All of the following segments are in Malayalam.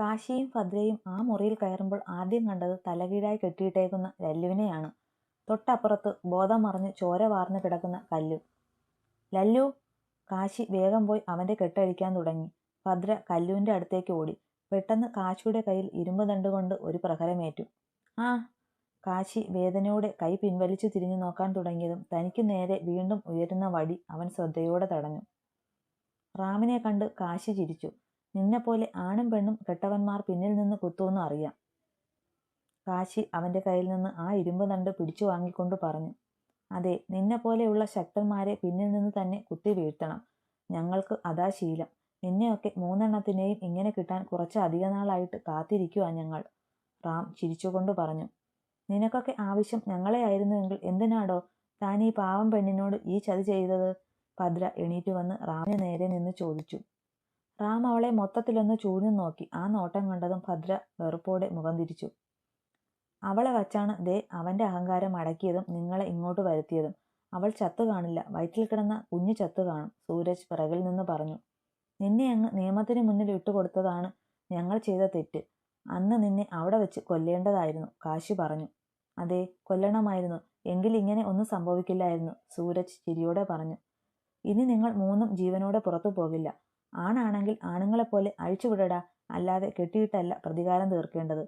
കാശിയും ഭദ്രയും ആ മുറിയിൽ കയറുമ്പോൾ ആദ്യം കണ്ടത് തലകീഴായി കെട്ടിയിട്ടേക്കുന്ന ലല്ലുവിനെയാണ്. തൊട്ടപ്പുറത്ത് ബോധം മറിഞ്ഞ് ചോര വാർന്നു കിടക്കുന്ന കല്ലു. ലല്ലു കാശി വേഗം പോയി അവന്റെ കെട്ടഴിക്കാൻ തുടങ്ങി. ഭദ്ര കല്ലുവിന്റെ അടുത്തേക്ക് ഓടി. പെട്ടെന്ന് കാശിയുടെ കയ്യിൽ ഇരുമ്പ് ദണ്ടുകൊണ്ട് ഒരു പ്രഹരമേറ്റു. ആ കാശി വേദനയോടെ കൈ പിൻവലിച്ചു തിരിഞ്ഞു നോക്കാൻ തുടങ്ങിയതും തനിക്ക് നേരെ വീണ്ടും ഉയരുന്ന വടി അവൻ ശ്രദ്ധയോടെ തടഞ്ഞു. റാമിനെ കണ്ട് കാശി ചിരിച്ചു. നിന്നെപ്പോലെ ആണും പെണ്ണും കെട്ടവന്മാർ പിന്നിൽ നിന്ന് കുത്തുമെന്ന് അറിയാം. കാശി അവന്റെ കയ്യിൽ നിന്ന് ആ ഇരുമ്പ് തണ്ട് പിടിച്ചു വാങ്ങിക്കൊണ്ട് പറഞ്ഞു അതെ നിന്നെപ്പോലെയുള്ള ശക്തന്മാരെ പിന്നിൽ നിന്ന് തന്നെ കുത്തി വീഴ്ത്തണം. ഞങ്ങൾക്ക് അതാ ശീലം. നിന്നെയൊക്കെ മൂന്നെണ്ണത്തിനെയും ഇങ്ങനെ കിട്ടാൻ കുറച്ച് അധിക നാളായിട്ട് കാത്തിരിക്കുക ഞങ്ങൾ. റാം ചിരിച്ചുകൊണ്ട് പറഞ്ഞു നിനക്കൊക്കെ ആവശ്യം ഞങ്ങളെ ആയിരുന്നുവെങ്കിൽ എന്തിനാടോ താൻ ഈ പാവം പെണ്ണിനോട് ഈ ചതി ചെയ്തത്? ഭദ്ര എണീറ്റ് വന്ന് റാമിന് നേരെ നിന്ന് ചോദിച്ചു റാം അവളെ മൊത്തത്തിലൊന്ന് ചൂഴ്ന്നു നോക്കി. ആ നോട്ടം കണ്ടതും ഭദ്ര വെറുപ്പോടെ മുഖം തിരിച്ചു. അവളെ വച്ചാണ് ദേ അവന്റെ അഹങ്കാരം അടക്കിയതും നിങ്ങളെ ഇങ്ങോട്ട് വരുത്തിയതും. അവൾ ചത്തു കാണില്ല. വയറ്റിൽ കിടന്ന കുഞ്ഞു ചത്തു കാണും. സൂരജ് പിറകിൽ നിന്ന് പറഞ്ഞു. നിന്നെ അങ്ങ് നിയമത്തിന് മുന്നിൽ ഇട്ടുകൊടുത്തതാണ് ഞങ്ങൾ ചെയ്ത തെറ്റ്. അന്ന് നിന്നെ അവിടെ വെച്ച് കൊല്ലേണ്ടതായിരുന്നു. കാശി പറഞ്ഞു. അതെ കൊല്ലണമായിരുന്നു. എങ്കിൽ ഇങ്ങനെ ഒന്നും സംഭവിക്കില്ലായിരുന്നു. സൂരജ് ചിരിയോടെ പറഞ്ഞു. ഇനി നിങ്ങൾ മൂന്നും ജീവനോടെ പുറത്തു പോകില്ല. ആണാണെങ്കിൽ ആണുങ്ങളെപ്പോലെ അഴിച്ചുവിടടാ. അല്ലാതെ കെട്ടിയിട്ടല്ല പ്രതികാരം തീർക്കേണ്ടത്.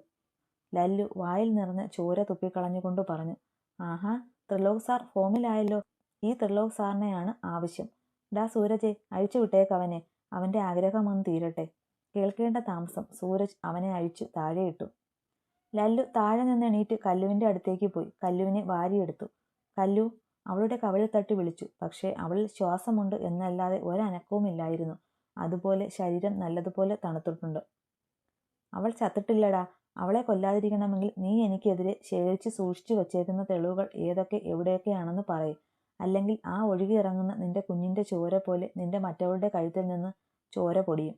ലല്ലു വായിൽ നിറഞ്ഞ ചോര തുപ്പിക്കളഞ്ഞുകൊണ്ട് പറഞ്ഞു ആഹാ ത്രിലോക് സാർ ഫോമിലായല്ലോ. ഈ ത്രിലോക് സാറിനെയാണ് ആവശ്യം. ഡാ സൂരജെ അഴിച്ചു വിട്ടേക്കവനെ അവന്റെ ആഗ്രഹം ഒന്ന് തീരട്ടെ. കേൾക്കേണ്ട താമസം സൂരജ് അവനെ അഴിച്ചു താഴെയിട്ടു. ലല്ലു താഴെ നിന്ന് എണീറ്റ് കല്ലുവിന്റെ അടുത്തേക്ക് പോയി. കല്ലുവിനെ വാരിയെടുത്തു. കല്ലു അവളുടെ കവിളിൽ തട്ടി വിളിച്ചു. പക്ഷേ അവളിൽ ശ്വാസമുണ്ട് എന്നല്ലാതെ ഒരനക്കവുമില്ലായിരുന്നു. അതുപോലെ ശരീരം നല്ലതുപോലെ തണുത്തിട്ടുണ്ട്. അവൾ ചത്തിട്ടില്ലടാ. അവളെ കൊല്ലാതിരിക്കണമെങ്കിൽ നീ എനിക്കെതിരെ ശേഖരിച്ച് സൂക്ഷിച്ചു വച്ചേക്കുന്ന തെളിവുകൾ ഏതൊക്കെ എവിടെയൊക്കെയാണെന്ന് പറയും. അല്ലെങ്കിൽ ആ ഒഴുകിയിറങ്ങുന്ന നിന്റെ കുഞ്ഞിന്റെ ചോര പോലെ നിന്റെ മറ്റവളുടെ കഴുത്തിൽ നിന്ന് ചോര പൊടിയും.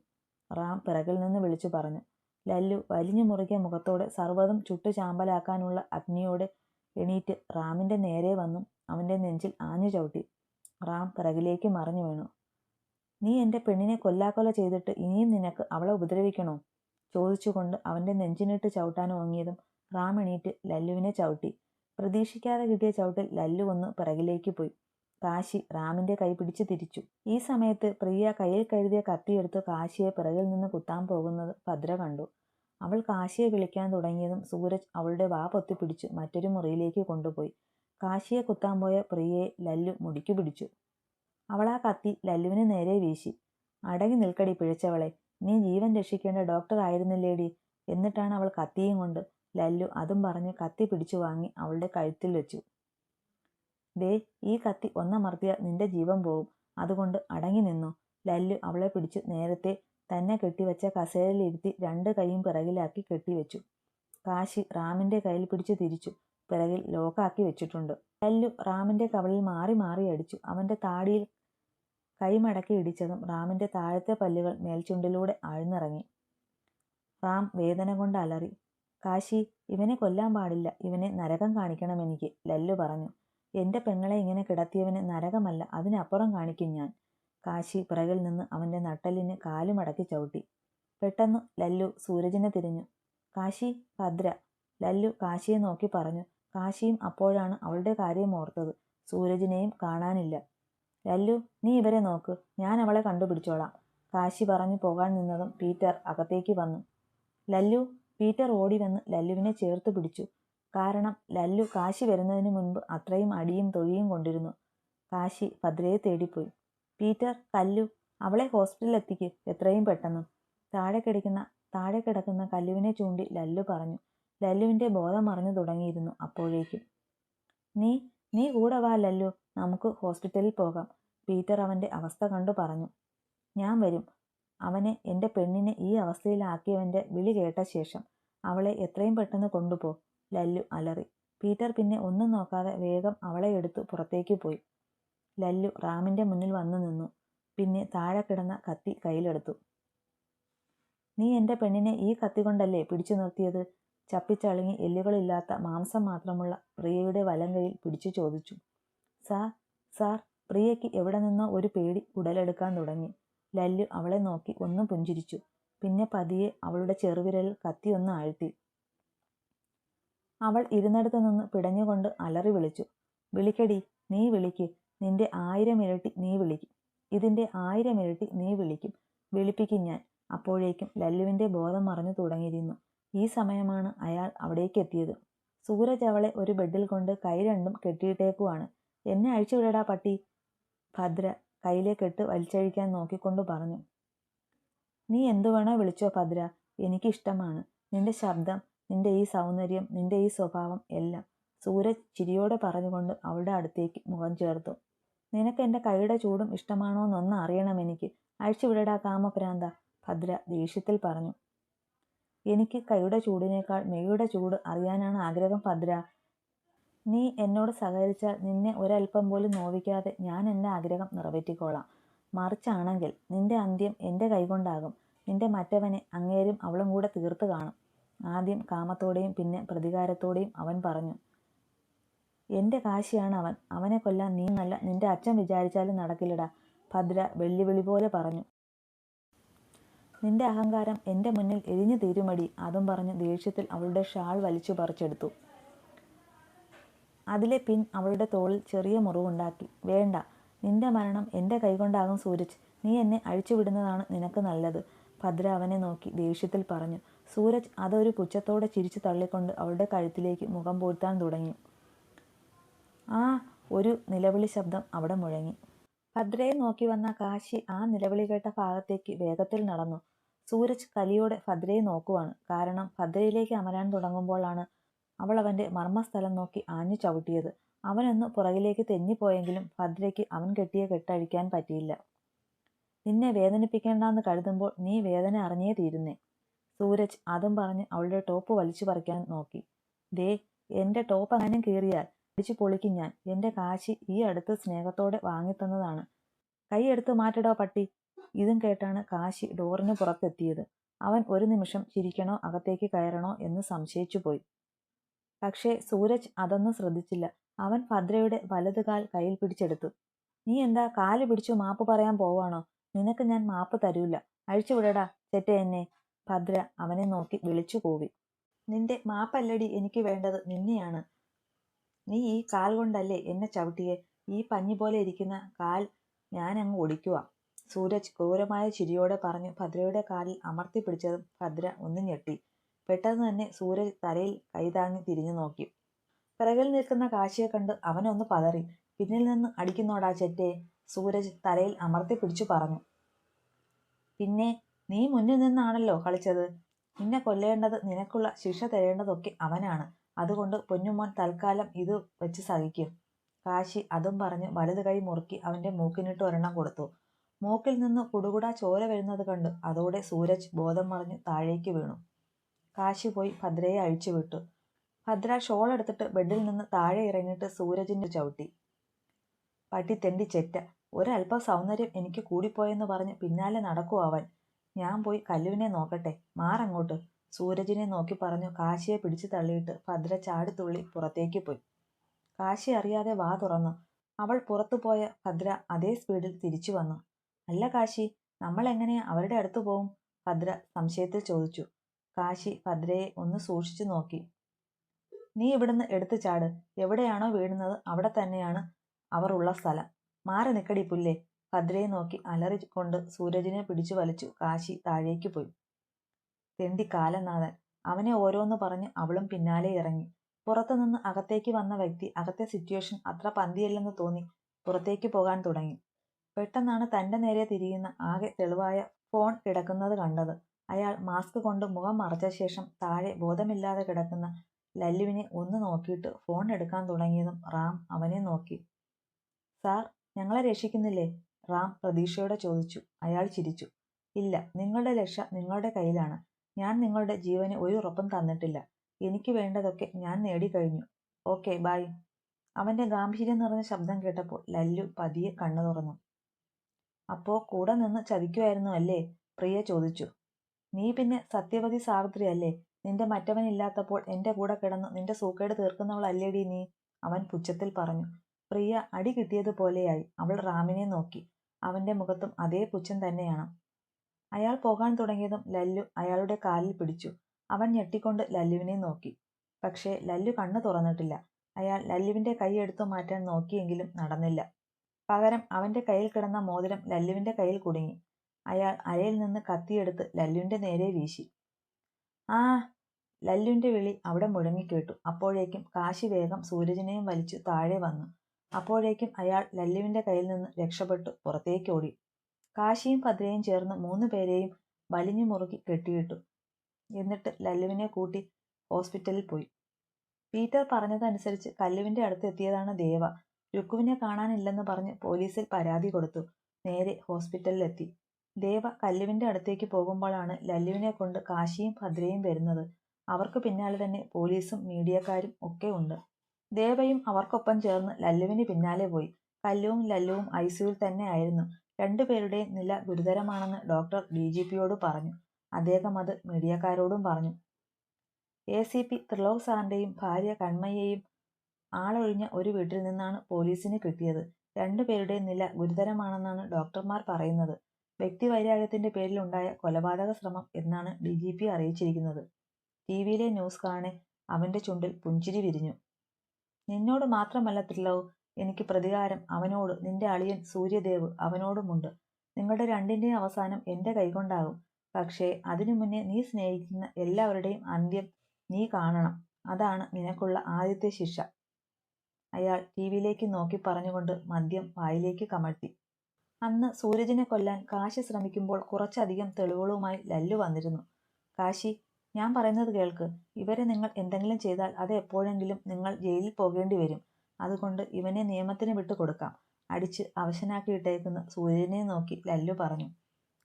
റാം പിറകിൽ നിന്ന് വിളിച്ചു പറഞ്ഞു. ലല്ലു വലിഞ്ഞു മുറുകിയ മുഖത്തോടെ സർവതും ചുട്ടു ചാമ്പലാക്കാനുള്ള അഗ്നിയോടെ എണീറ്റ് റാമിന്റെ നേരെ വന്നും. അവന്റെ നെഞ്ചിൽ ആഞ്ഞു ചവിട്ടി. റാം പിറകിലേക്ക് മറിഞ്ഞു വീണു. നീ എന്റെ പെണ്ണിനെ കൊല്ലാക്കൊല ചെയ്തിട്ട് ഇനിയും നിനക്ക് അവളെ ഉപദ്രവിക്കണോ? ചോദിച്ചുകൊണ്ട് അവന്റെ നെഞ്ചിനിട്ട് ചവിട്ടാൻ ഓങ്ങിയതും റാം എണീറ്റ് ലല്ലുവിനെ ചവിട്ടി. പ്രതീക്ഷിക്കാതെ കിട്ടിയ ചവിട്ടിൽ ലല്ലു ഒന്ന് പിറകിലേക്ക് പോയി. കാശി റാമിന്റെ കൈ പിടിച്ച് തിരിച്ചു. ഈ സമയത്ത് പ്രിയ കയ്യിൽ കരുതിയ കത്തിയെടുത്ത് കാശിയെ പിറകിൽ നിന്ന് കുത്താൻ പോകുന്നത് ഭദ്ര കണ്ടു. അവൾ കാശിയെ വിളിക്കാൻ തുടങ്ങിയതും സൂരജ് അവളുടെ വാ പൊത്തിപ്പിടിച്ച് മറ്റൊരു മുറിയിലേക്ക് കൊണ്ടുപോയി. കാശിയെ കുത്താൻ പോയ പ്രിയയെ ലല്ലു മുടിക്കു പിടിച്ചു. അവൾ ആ കത്തി ലല്ലുവിന് നേരെ വീശി. അടങ്ങി നിൽക്കടി പിഴച്ചവളെ. നീ ജീവൻ രക്ഷിക്കേണ്ട ഡോക്ടർ ആയിരുന്നില്ലേടി. എന്നിട്ടാണ് അവൾ കത്തിയും കൊണ്ട് ലല്ലു അതും പറഞ്ഞ് കത്തി പിടിച്ചു വാങ്ങി അവളുടെ കഴുത്തിൽ വെച്ചു. ദേ ഈ കത്തി ഒന്നമർത്തിയ നിന്റെ ജീവൻ പോവും. അതുകൊണ്ട് അടങ്ങി നിന്നു. ലല്ലു അവളെ പിടിച്ചു നേരത്തെ തന്നെ കെട്ടിവെച്ച കസേരയിലിരുത്തി രണ്ട് കൈയും പിറകിലാക്കി കെട്ടിവെച്ചു. കാശി റാമിന്റെ കയ്യിൽ പിടിച്ചു തിരിച്ചു. പിറകിൽ ലോക്കാക്കി വെച്ചിട്ടുണ്ട്. ലല്ലു റാമിന്റെ കവളിൽ മാറി മാറി അടിച്ചു. അവന്റെ താടിയിൽ കൈമടക്കി ഇടിച്ചതും റാമിന്റെ താഴത്തെ പല്ലുകൾ മേൽചുണ്ടിലൂടെ ആഴ്ന്നിറങ്ങി. റാം വേദന കൊണ്ട് അലറി. കാശി ഇവനെ കൊല്ലാൻ പാടില്ല. ഇവനെ നരകം കാണിക്കണം എനിക്ക് ലല്ലു പറഞ്ഞു. എന്റെ പെങ്ങളെ ഇങ്ങനെ കിടത്തിയവന് നരകമല്ല അതിനപ്പുറം കാണിക്കും ഞാൻ. കാശി പിറകിൽ നിന്ന് അവന്റെ നട്ടലിന് കാലുമടക്കി ചവിട്ടി. പെട്ടെന്ന് ലല്ലു സൂരജിനെ തിരിഞ്ഞു. കാശി ഭദ്ര. ലല്ലു കാശിയെ നോക്കി പറഞ്ഞു. കാശിയും അപ്പോഴാണ് അവളുടെ കാര്യം ഓർത്തത്. സൂരജിനെയും കാണാനില്ല. ലല്ലു നീ ഇവരെ നോക്ക്. ഞാൻ അവളെ കണ്ടുപിടിച്ചോളാം. കാശി പറഞ്ഞു പോകാൻ നിന്നതും പീറ്റർ അകത്തേക്ക് വന്നു. ലല്ലു പീറ്റർ ഓടി വന്ന് ലല്ലുവിനെ ചേർത്ത് പിടിച്ചു. കാരണം ലല്ലു കാശി വരുന്നതിന് മുൻപ് അത്രയും അടിയും തൊഴിയും കൊണ്ടിരുന്നു. കാശി ഭദ്രയെ തേടിപ്പോയി. പീറ്റർ കല്ലു അവളെ ഹോസ്പിറ്റലിൽ എത്തിക്ക് എത്രയും പെട്ടെന്ന്. താഴെ കിടക്കുന്ന താഴെ കിടക്കുന്ന കല്ലുവിനെ ചൂണ്ടി ലല്ലു പറഞ്ഞു. ലല്ലുവിന്റെ ബോധം മറിഞ്ഞു തുടങ്ങിയിരുന്നു അപ്പോഴേക്കും. നീ നീ കൂടെ വാ ലല്ലു. നമുക്ക് ഹോസ്പിറ്റലിൽ പോകാം. പീറ്റർ അവന്റെ അവസ്ഥ കണ്ടു പറഞ്ഞു. ഞാൻ വരും. അവനെ എന്റെ പെണ്ണിനെ ഈ അവസ്ഥയിലാക്കിയവന്റെ വിളി കേട്ട ശേഷം അവളെ എത്രയും പെട്ടെന്ന് കൊണ്ടുപോ. ലല്ലു അലറി. പീറ്റർ പിന്നെ ഒന്നും നോക്കാതെ വേഗം അവളെ എടുത്തു പുറത്തേക്ക് പോയി. ലല്ലു റാമിന്റെ മുന്നിൽ വന്നു നിന്നു. പിന്നെ താഴെ കിടന്ന കത്തി കയ്യിലെടുത്തു. നീ എന്റെ പെണ്ണിനെ ഈ കത്തി കൊണ്ടല്ലേ പിടിച്ചു നിർത്തിയത്? ചപ്പിച്ചളുങ്ങി എല്ലുകളില്ലാത്ത മാംസം മാത്രമുള്ള പ്രിയയുടെ വലം കയ്യിൽ പിടിച്ചു ചോദിച്ചു. സാർ സാർ പ്രിയയ്ക്ക് എവിടെ നിന്നോ ഒരു പേടി ഉടലെടുക്കാൻ തുടങ്ങി. ലല്ലു അവളെ നോക്കി ഒന്ന് പുഞ്ചിരിച്ചു. പിന്നെ പതിയെ അവളുടെ ചെറുവിരൽ കത്തിയൊന്ന് ആഴ്ത്തി. അവൾ ഇരുന്നിടത്തു നിന്ന് പിടഞ്ഞുകൊണ്ട് അലറി വിളിച്ചു. വിളിക്കടി നീ വിളിക്ക്. നിന്റെ ആയിരം ഇരട്ടി നീ വിളിക്കും. ഇതിന്റെ ആയിരം ഇരട്ടി നീ വിളിക്കും. വിളിപ്പിക്കും ഞാൻ. അപ്പോഴേക്കും ലല്ലുവിന്റെ ബോധം മറഞ്ഞു തുടങ്ങിയിരുന്നു. ഈ സമയമാണ് അയാൾ അവിടേക്ക് എത്തിയത് സൂരജ് അവളെ ഒരു ബെഡിൽ കൊണ്ട് കൈ രണ്ടും കെട്ടിയിട്ടേക്കുവാണ്. എന്നെ അഴിച്ചുവിടടാ പട്ടി ഭദ്ര കയ്യിലെ കെട്ട് വലിച്ചഴിക്കാൻ നോക്കിക്കൊണ്ട് പറഞ്ഞു. നീ എന്തു വേണോ വിളിച്ചോ ഭദ്ര. എനിക്കിഷ്ടമാണ്. നിന്റെ ശബ്ദം നിന്റെ ഈ സൗന്ദര്യം നിന്റെ ഈ സ്വഭാവം എല്ലാം. സൂരജ് ചിരിയോടെ പറഞ്ഞുകൊണ്ട് അവളുടെ അടുത്തേക്ക് മുഖം ചേർത്തു. നിനക്ക് എന്റെ കൈയുടെ ചൂടും ഇഷ്ടമാണോ എന്നൊന്ന് അറിയണം എനിക്ക്. അഴിച്ചുവിടടാ കാമഭ്രാന്ത. ഭദ്ര ദേഷ്യത്തിൽ പറഞ്ഞു. എനിക്ക് കൈയുടെ ചൂടിനേക്കാൾ മെയ്യുടെ ചൂട് അറിയാനാണ് ആഗ്രഹം ഭദ്ര. നീ എന്നോട് സഹകരിച്ചാൽ നിന്നെ ഒരൽപ്പം പോലും നോവിക്കാതെ ഞാൻ എന്റെ ആഗ്രഹം നിറവേറ്റിക്കോളാം. മറിച്ചാണെങ്കിൽ നിന്റെ അന്ത്യം എന്റെ കൈകൊണ്ടാകും. നിന്റെ മറ്റവനെ അങ്ങേരും അവളും കൂടെ തീർത്ത് കാണും. ആദ്യം കാമത്തോടെയും പിന്നെ പ്രതികാരത്തോടെയും അവൻ പറഞ്ഞു. എന്റെ കാശിയാണ് അവൻ. അവനെ കൊല്ലാൻ നീ നല്ല നിന്റെ അച്ഛൻ വിചാരിച്ചാലും നടക്കില്ലടാ ഭദ്ര വെള്ളിവിളി പോലെ പറഞ്ഞു. നിന്റെ അഹങ്കാരം എന്റെ മുന്നിൽ എരിഞ്ഞു തീരുമടി. അതും പറഞ്ഞ് ദേഷ്യത്തിൽ അവളുടെ ഷാൾ വലിച്ചു പറിച്ചെടുത്തു. അതിലെ പിൻ അവളുടെ തോളിൽ ചെറിയ മുറിവുണ്ടാക്കി. വേണ്ട നിന്റെ മരണം എന്റെ കൈകൊണ്ടാകും സൂരജ്. നീ എന്നെ അഴിച്ചുവിടുന്നതാണ് നിനക്ക് നല്ലത്. ഭദ്ര അവനെ നോക്കി ദേഷ്യത്തിൽ പറഞ്ഞു. സൂരജ് അതൊരു പുച്ഛത്തോടെ ചിരിച്ചു തള്ളിക്കൊണ്ട് അവളുടെ കഴുത്തിലേക്ക് മുഖം പൂഴ്ത്താൻ തുടങ്ങി. ആ ഒരു നിലവിളി ശബ്ദം അവിടെ മുഴങ്ങി. ഭദ്രയെ നോക്കി വന്ന കാശി ആ നിലവിളി കേട്ട ഭാഗത്തേക്ക് വേഗത്തിൽ നടന്നു. സൂരജ് കലിയോടെ ഭദ്രയെ നോക്കുവാണ്. കാരണം ഭദ്രയിലേക്ക് അമരാൻ തുടങ്ങുമ്പോഴാണ് അവൾ അവന്റെ മർമ്മസ്ഥലം നോക്കി ആഞ്ഞു ചവിട്ടിയത്. അവനൊന്ന് പുറകിലേക്ക് തെന്നിപ്പോയെങ്കിലും ഭദ്രയ്ക്ക് അവൻ കെട്ടിയ കെട്ടഴിക്കാൻ പറ്റിയില്ല. നിന്നെ വേദനിപ്പിക്കേണ്ടെന്ന് കരുതുമ്പോൾ നീ വേദന അറിഞ്ഞേ തീരുന്നേ സൂരജ് അതും പറഞ്ഞ് അവളുടെ ടോപ്പ് വലിച്ചു പറിക്കാൻ നോക്കി. ദേ എന്റെ ടോപ്പ് അങ്ങനെ കീറിയാൽ അടിച്ചു പൊളിക്കും ഞാൻ. എന്റെ കാശി ഈ അടുത്ത് സ്നേഹത്തോടെ വാങ്ങിത്തന്നതാണ്. കൈയെടുത്ത് മാറ്റടോ പട്ടി. ഇതും കേട്ടാണ് കാശി ഡോറിന് പുറത്തെത്തിയത്. അവൻ ഒരു നിമിഷം ചിരിക്കണോ അകത്തേക്ക് കയറണോ എന്ന് സംശയിച്ചു പോയി. പക്ഷേ സൂരജ് അതൊന്നും ശ്രദ്ധിച്ചില്ല. അവൻ ഭദ്രയുടെ വലതുകാൽ കയ്യിൽ പിടിച്ചെടുത്തു. നീ എന്താ കാൽ പിടിച്ചു മാപ്പ് പറയാൻ പോവാണോ? നിനക്ക് ഞാൻ മാപ്പ് തരൂല. അഴിച്ചുവിടടാ ചെറ്റ എന്നെ. ഭദ്ര അവനെ നോക്കി വിളിച്ചു കൂവി. നിന്റെ മാപ്പല്ലടി എനിക്ക് വേണ്ടത് നിന്നെയാണ്. നീ ഈ കാൽ കൊണ്ടല്ലേ എന്നെ ചവിട്ടിയെ? ഈ പഞ്ഞി പോലെ ഇരിക്കുന്ന കാൽ ഞാൻ അങ്ങ് ഒടിക്കുക സൂരജ് ക്രൂരമായ ചിരിയോടെ പറഞ്ഞു. ഭദ്രയുടെ കാലിൽ അമർത്തി പിടിച്ചതും ഭദ്ര ഒന്ന് ഞെട്ടി. പെട്ടെന്ന് തന്നെ സൂരജ് തലയിൽ കൈതാങ്ങി തിരിഞ്ഞു നോക്കി. പിറകിൽ നിൽക്കുന്ന കാശിയെ കണ്ട് അവനൊന്ന് പതറി. പിന്നിൽ നിന്ന് അടിക്കുന്നോടാ ചെറ്റെ? സൂരജ് തലയിൽ അമർത്തി പിടിച്ചു പറഞ്ഞു. പിന്നെ നീ മുന്നിൽ നിന്നാണല്ലോ കളിച്ചത്. നിന്നെ കൊല്ലേണ്ടത് നിനക്കുള്ള ശിക്ഷ തരേണ്ടതൊക്കെ അവനാണ്. അതുകൊണ്ട് പൊന്നുമോൻ തൽക്കാലം ഇത് വെച്ച് സഹിക്കും. കാശി അതും പറഞ്ഞ് വലത് കൈ മുറുക്കി അവന്റെ മൂക്കിനിട്ട് ഒരെണ്ണം കൊടുത്തു. മൂക്കിൽ നിന്ന് കുടുകുടാ ചോര വരുന്നത് കണ്ട്. അതോടെ സൂരജ് ബോധം മറിഞ്ഞ് താഴേക്ക് വീണു. കാശി പോയി ഭദ്രയെ അഴിച്ചു വിട്ടു. ഭദ്ര ഷോൾ എടുത്തിട്ട് ബെഡിൽ നിന്ന് താഴെ ഇറങ്ങിയിട്ട് സൂരജിന്റെ ചവിട്ടി. പട്ടി തെണ്ടി ചെറ്റ. ഒരല്പം സൗന്ദര്യം എനിക്ക് കൂടിപ്പോയെന്ന് പറഞ്ഞ് പിന്നാലെ നടക്കൂ അവൻ. ഞാൻ പോയി കല്ലുവിനെ നോക്കട്ടെ. മാറങ്ങോട്ട്. സൂരജിനെ നോക്കി പറഞ്ഞു കാശിയെ പിടിച്ചു തള്ളിയിട്ട് ഭദ്ര ചാടിത്തുള്ളി പുറത്തേക്ക് പോയി. കാശി അറിയാതെ വാ തുറന്നു. അവൾ പുറത്തു പോയ ഭദ്ര അതേ സ്പീഡിൽ തിരിച്ചു വന്നു. അല്ല കാശി നമ്മൾ എങ്ങനെ അവരുടെ അടുത്ത് പോവും? ഭദ്ര സംശയത്തിൽ ചോദിച്ചു. കാശി ഭദ്രയെ ഒന്ന് സൂക്ഷിച്ചു നോക്കി. നീ ഇവിടുന്ന് എടുത്തു ചാട്. എവിടെയാണോ വീഴുന്നത് അവിടെ തന്നെയാണ് അവർ ഉള്ള സ്ഥലം. മാറി നിക്കടി പുല്ലേ. ഭദ്രയെ നോക്കി അലറിക്കൊണ്ട് സൂരജിനെ പിടിച്ചു വലിച്ചു. കാശി താഴേക്ക് പോയി. തെണ്ടി കാലനാഥൻ അവനെ ഓരോന്ന് പറഞ്ഞ് അവളും പിന്നാലെ ഇറങ്ങി. പുറത്തുനിന്ന് അകത്തേക്ക് വന്ന വ്യക്തി അകത്തെ സിറ്റുവേഷൻ അത്ര പന്തിയല്ലെന്ന് തോന്നി പുറത്തേക്ക് പോകാൻ തുടങ്ങി. പെട്ടെന്നാണ് തന്റെ നേരെ തിരിയുന്ന ആകെ തെളിവായ ഫോൺ കിടക്കുന്നത് കണ്ടത്. അയാൾ മാസ്ക് കൊണ്ട് മുഖം മറച്ച ശേഷം താഴെ ബോധമില്ലാതെ കിടക്കുന്ന ലല്ലുവിനെ ഒന്ന് നോക്കിയിട്ട് ഫോൺ എടുക്കാൻ തുടങ്ങിയതും റാം അവനെ നോക്കി. സാർ ഞങ്ങളെ രക്ഷിക്കുന്നില്ലേ? റാം പ്രതീക്ഷയോടെ ചോദിച്ചു. അയാൾ ചിരിച്ചു. ഇല്ല നിങ്ങളുടെ രക്ഷ നിങ്ങളുടെ കയ്യിലാണ്. ഞാൻ നിങ്ങളുടെ ജീവന് ഒരു ഉറപ്പും തന്നിട്ടില്ല. എനിക്ക് വേണ്ടതൊക്കെ ഞാൻ നേടിക്കഴിഞ്ഞു. ഓക്കെ ബായ് അവന്റെ ഗാംഭീര്യം നിറഞ്ഞ ശബ്ദം കേട്ടപ്പോൾ ലല്ലു പതിയെ കണ്ണു തുറന്നു. അപ്പോ കൂടെ നിന്ന് ചതിക്കുമായിരുന്നു അല്ലേ? പ്രിയ ചോദിച്ചു. നീ പിന്നെ സത്യവതി സാവിത്രി അല്ലേ? നിന്റെ മറ്റവനില്ലാത്തപ്പോൾ എന്റെ കൂടെ കിടന്ന് നിന്റെ സൂക്കേട് തീർക്കുന്നവളല്ലേടി നീ? അവൻ പുച്ഛത്തിൽ പറഞ്ഞു. പ്രിയ അടി കിട്ടിയതുപോലെയായി. അവൾ റാമിനെ നോക്കി. അവന്റെ മുഖത്തും അതേ പുച്ഛം തന്നെയാണ്. അയാൾ പോകാൻ തുടങ്ങിയതും ലല്ലു അയാളുടെ കാലിൽ പിടിച്ചു. അവൻ ഞെട്ടിക്കൊണ്ട് ലല്ലുവിനെ നോക്കി. പക്ഷേ ലല്ലു കണ്ണു തുറന്നിട്ടില്ല. അയാൾ ലല്ലുവിന്റെ കൈ എടുത്തു മാറ്റാൻ നോക്കിയെങ്കിലും നടന്നില്ല. പകരം അവന്റെ കയ്യിൽ കിടന്ന മോതിരം ലല്ലുവിന്റെ കയ്യിൽ കുടുങ്ങി. അയാൾ അരയിൽ നിന്ന് കത്തിയെടുത്ത് ലല്ലുവിന്റെ നേരെ വീശി. ആ ലല്ലുവിന്റെ വിളി അവിടെ മുഴങ്ങിക്കേട്ടു. അപ്പോഴേക്കും കാശി വേഗം സൂരജിനെയും വലിച്ചു താഴെ വന്നു. അപ്പോഴേക്കും അയാൾ ലല്ലുവിന്റെ കയ്യിൽ നിന്ന് രക്ഷപ്പെട്ടു പുറത്തേക്കോടി കാശിയും ഭദ്രയും ചേർന്ന് മൂന്ന് പേരെയും വലിഞ്ഞു മുറുക്കി കെട്ടിയിട്ടു. എന്നിട്ട് ലല്ലുവിനെ കൂട്ടി ഹോസ്പിറ്റലിൽ പോയി. പീറ്റർ പറഞ്ഞതനുസരിച്ച് കല്ലുവിന്റെ അടുത്ത് എത്തിയതാണ് ദേവ. രുക്കുവിനെ കാണാനില്ലെന്ന് പറഞ്ഞ് പോലീസിൽ പരാതി കൊടുത്തു. നേരെ ഹോസ്പിറ്റലിലെത്തി ദേവ കല്ലുവിന്റെ അടുത്തേക്ക് പോകുമ്പോഴാണ് ലല്ലുവിനെ കൊണ്ട് കാശിയും ഭദ്രയും വരുന്നത്. അവർക്ക് പിന്നാലെ തന്നെ പോലീസും മീഡിയക്കാരും ഒക്കെ ഉണ്ട്. ദേവയും അവർക്കൊപ്പം ചേർന്ന് ലല്ലുവിന് പിന്നാലെ പോയി. കല്ലുവും ലല്ലുവും ഐ തന്നെ ആയിരുന്നു. രണ്ടുപേരുടെയും നില ഗുരുതരമാണെന്ന് ഡോക്ടർ ഡി ജി പിയോട് പറഞ്ഞു. അദ്ദേഹം അത് മീഡിയക്കാരോടും പറഞ്ഞു. എ സി പി ത്രിലോക് സാറിന്റെയും ഭാര്യ കൺമയ്യയും ആളൊഴിഞ്ഞ ഒരു വീട്ടിൽ നിന്നാണ് പോലീസിന് കിട്ടിയത്. രണ്ടുപേരുടെയും നില ഗുരുതരമാണെന്നാണ് ഡോക്ടർമാർ പറയുന്നത്. വ്യക്തിവൈരാഗ്യത്തിന്റെ പേരിലുണ്ടായ കൊലപാതക ശ്രമം എന്നാണ് ഡി ജി പി അറിയിച്ചിരിക്കുന്നത്. ടി വിയിലെ ന്യൂസ് കാണെ അവന്റെ ചുണ്ടിൽ പുഞ്ചിരി വിരിഞ്ഞു. നിന്നോട് മാത്രമല്ല ത്രിലവ് എനിക്ക് പ്രതികാരം അവനോട് നിന്റെ അളിയൻ സൂര്യദേവ് അവനോടുമുണ്ട്. നിങ്ങളുടെ രണ്ടിന്റെയും അവസാനം എന്റെ കൈകൊണ്ടാകും. പക്ഷേ അതിനു മുന്നേ നീ സ്നേഹിക്കുന്ന എല്ലാവരുടെയും അന്ത്യം നീ കാണണം. അതാണ് നിനക്കുള്ള ആദ്യത്തെ ശിക്ഷ. അയാൾ ടി വിയിലേക്ക് നോക്കി പറഞ്ഞുകൊണ്ട് മദ്യം വായിലേക്ക് കമഴ്ത്തി. അന്ന് സൂരജിനെ കൊല്ലാൻ കാശി ശ്രമിക്കുമ്പോൾ കുറച്ചധികം തെളിവുകളുമായി ലല്ലു വന്നിരുന്നു. കാശി ഞാൻ പറയുന്നത് കേൾക്ക്. ഇവരെ നിങ്ങൾ എന്തെങ്കിലും ചെയ്താൽ അത് എപ്പോഴെങ്കിലും നിങ്ങൾ ജയിലിൽ പോകേണ്ടി വരും. അതുകൊണ്ട് ഇവനെ നിയമത്തിന് വിട്ടു കൊടുക്കാം അടിച്ച് അവശനാക്കിയിട്ടേക്കുന്ന സൂര്യനെ നോക്കി ലല്ലു പറഞ്ഞു.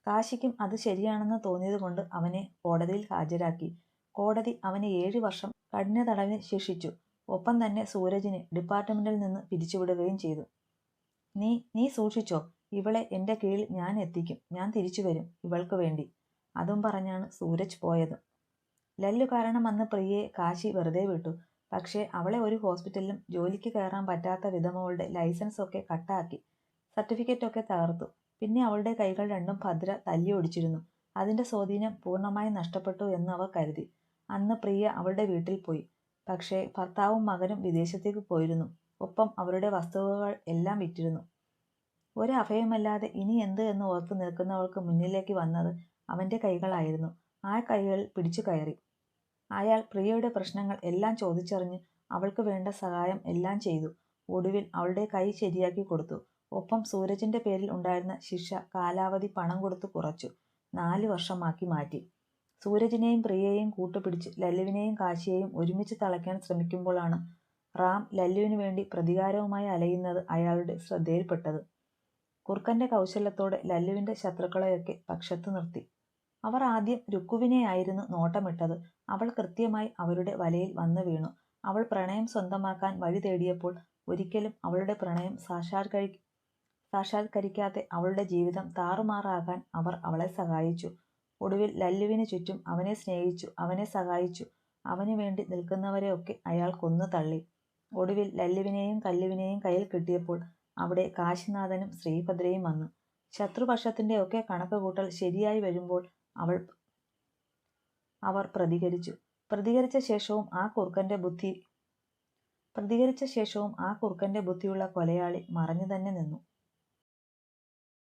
കാശിക്കും അത് ശരിയാണെന്ന് തോന്നിയതുകൊണ്ട് അവനെ കോടതിയിൽ ഹാജരാക്കി. കോടതി അവനെ ഏഴു വർഷം കഠിന തടവിന് ശിക്ഷിച്ചു. ഒപ്പം തന്നെ സൂരജിനെ ഡിപ്പാർട്ട്മെന്റിൽ നിന്ന് പിരിച്ചുവിടുകയും ചെയ്തു. നീ നീ സൂക്ഷിച്ചോ. ഇവളെ എന്റെ കീഴിൽ ഞാൻ എത്തിക്കും. ഞാൻ തിരിച്ചു വരും ഇവൾക്ക് വേണ്ടി. അതും പറഞ്ഞാണ് സൂരജ് പോയത്. ലല്ലു കാരണം അന്ന് പ്രിയയെ കാശി വെറുതെ വിട്ടു. പക്ഷേ അവളെ ഒരു ഹോസ്പിറ്റലിലും ജോലിക്ക് കയറാൻ പറ്റാത്ത വിധം അവളുടെ ലൈസൻസ് ഒക്കെ കട്ടാക്കി സർട്ടിഫിക്കറ്റ് ഒക്കെ തകർത്തു. പിന്നെ അവളുടെ കൈകൾ രണ്ടും ഭദ്ര തല്ലി ഒടിച്ചിരുന്നു. അതിന്റെ സ്വാധീനം പൂർണമായി നഷ്ടപ്പെട്ടു എന്ന് അവർ കരുതി. അന്ന് പ്രിയ അവളുടെ വീട്ടിൽ പോയി. പക്ഷേ ഭർത്താവും മകനും വിദേശത്തേക്ക് പോയിരുന്നു. ഒപ്പം അവരുടെ വസ്തുവകൾ എല്ലാം വിറ്റിരുന്നു. ഒരു അഭയമല്ലാതെ ഇനി എന്ത് എന്ന് ഓർത്ത് നിൽക്കുന്നവൾക്ക് മുന്നിലേക്ക് വന്നത് അവന്റെ കൈകളായിരുന്നു. ആ കൈകൾ പിടിച്ചു കയറി. അയാൾ പ്രിയയുടെ പ്രശ്നങ്ങൾ എല്ലാം ചോദിച്ചറിഞ്ഞ് അവൾക്ക് വേണ്ട സഹായം എല്ലാം ചെയ്തു. ഒടുവിൽ അവളുടെ കൈ ശരിയാക്കി കൊടുത്തു. ഒപ്പം സൂരജിന്റെ പേരിൽ ഉണ്ടായിരുന്ന ശിക്ഷ കാലാവധി പണം കൊടുത്തു കുറച്ചു. നാല് വർഷമാക്കി മാറ്റി. സൂരജിനെയും പ്രിയയെയും കൂട്ടുപിടിച്ച് ലല്ലുവിനെയും കാശിയെയും ഒരുമിച്ച് തളയ്ക്കാൻ ശ്രമിക്കുമ്പോഴാണ് റാം ലല്ലുവിനു വേണ്ടി പ്രതികാരവുമായി അലയുന്നത് അയാളുടെ ശ്രദ്ധയിൽപ്പെട്ടത്. കുർക്കന്റെ കൗശലത്തോടെ ലല്ലുവിന്റെ ശത്രുക്കളെയൊക്കെ പക്ഷത്തു നിർത്തി. അവർ ആദ്യം രുക്കുവിനെയായിരുന്നു നോട്ടമിട്ടത്. അവൾ കൃത്യമായി അവരുടെ വലയിൽ വന്നു വീണു. അവൾ പ്രണയം സ്വന്തമാക്കാൻ വഴി തേടിയപ്പോൾ ഒരിക്കലും അവളുടെ പ്രണയം സാക്ഷാത്കരി സാക്ഷാത്കരിക്കാതെ അവളുടെ ജീവിതം താറുമാറാകാൻ അവർ അവളെ സഹായിച്ചു. ഒടുവിൽ ലല്ലുവിന് ചുറ്റും അവനെ സ്നേഹിച്ചു അവനെ സഹായിച്ചു. അവനു വേണ്ടി നിൽക്കുന്നവരെയൊക്കെ അയാൾ കൊന്നു തള്ളി. ഒടുവിൽ ലല്ലുവിനെയും കല്ലുവിനെയും കയ്യിൽ കിട്ടിയപ്പോൾ അവിടെ കാശിനാഥനും ശ്രീഭദ്രയും വന്നു. ശത്രുപക്ഷത്തിന്റെ ഒക്കെ കണക്ക് കൂട്ടൽ ശരിയായി വരുമ്പോൾ അവൾ അവർ പ്രതികരിച്ചു. പ്രതികരിച്ച ശേഷവും ആ കുറുക്കന്റെ ബുദ്ധി പ്രതികരിച്ച ശേഷവും ആ കുറുക്കന്റെ ബുദ്ധിയുള്ള കൊലയാളി മറഞ്ഞു തന്നെ നിന്നു.